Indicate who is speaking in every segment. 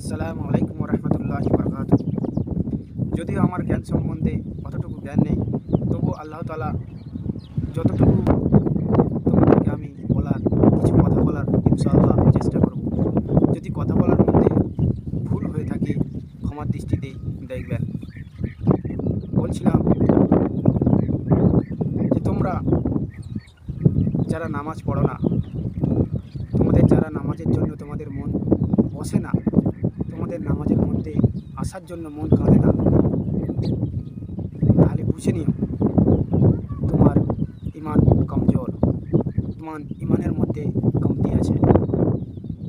Speaker 1: আসসালামু আলাইকুম রহমতুল্লাহ বরকাত যদিও আমার জ্ঞান সম্বন্ধে অতটুকু জ্ঞান নেই তবু আল্লাহ তালা যতটুকু তোমাদেরকে আমি বলার, কিছু কথা বলার ইনশাআল্লাহ চেষ্টা করব। যদি কথা বলার মধ্যে ভুল হয়ে থাকে, ক্ষমার দৃষ্টিতে দেখবেন। বলছিলাম যে তোমরা যারা নামাজ পড়ো না, তোমাদের যারা নামাজের জন্য তোমাদের মন বসে না তোমাদের নামাজের মধ্যে আসার জন্য মন কাঁদে না। তাহলে বুঝে নিও, তোমার ইমান কমজোর। তোমার ইমানের মধ্যে কমতি আছে।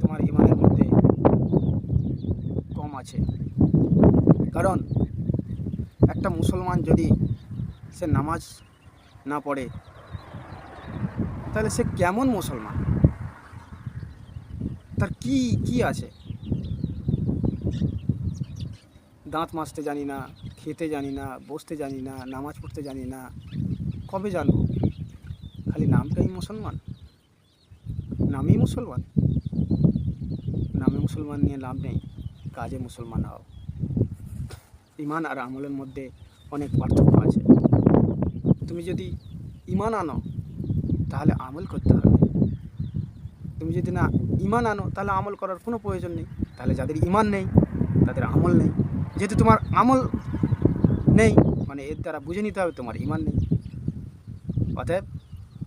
Speaker 1: তোমার ইমানের মধ্যে কম আছে। কারণ একটা মুসলমান যদি সে নামাজ না পড়ে, তাহলে সে কেমন মুসলমান? তার কি কি আছে? দাঁত মাজতে জানি না, খেতে জানি না, বসতে জানি না, নামাজ পড়তে জানি না, কবে জানব? খালি নামটাই মুসলমান। নামই মুসলমান। নামে মুসলমান নিয়ে লাভ নেই। কাজে মুসলমান হও। ইমান আর আমলের মধ্যে অনেক পার্থক্য আছে। তুমি যদি ইমান আনো, তাহলে আমল করতে হবে। তুমি যদি না ইমান আনো, তাহলে আমল করার কোনো প্রয়োজন নেই। তাহলে যাদের ইমান নেই তাদের আমল নেই। যেহেতু তোমার আমল নেই মানে এর দ্বারা বুঝে নিতে হবে তোমার ইমান নেই। অতএব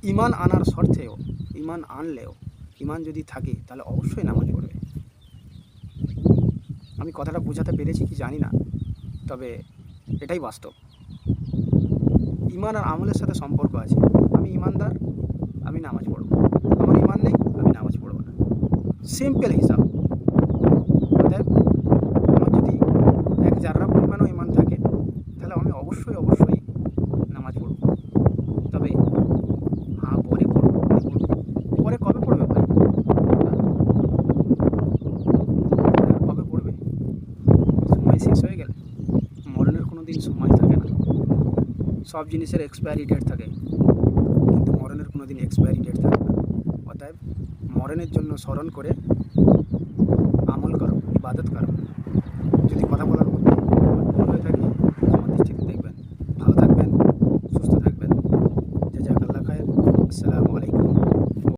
Speaker 1: ইমান আনার শর্তেও, ইমান আনলেও, ইমান যদি থাকে, তাহলে অবশ্যই নামাজ পড়বে। আমি কথাটা বোঝাতে পেরেছি কি জানি না, তবে এটাই বাস্তব। ইমান আর আমলের সাথে সম্পর্ক আছে। আমি ইমানদার, আমি নামাজ পড়ব। আমার ইমান নেই, আমি নামাজ পড়ব না। সিম্পল হিসাব। পরে কবে পড়বে ভাই? কবে পড়বে? সময় শেষ হয়ে গেলে? মরণের কোনো দিন সময় থাকে না। সব জিনিসের এক্সপায়ারি ডেট থাকে। কিন্তু মরণের কোনো দিন এক্সপায়ারি ডেট থাকে না। অতএব মরণের জন্য স্মরণ করে আমল করো, ইবাদত করো।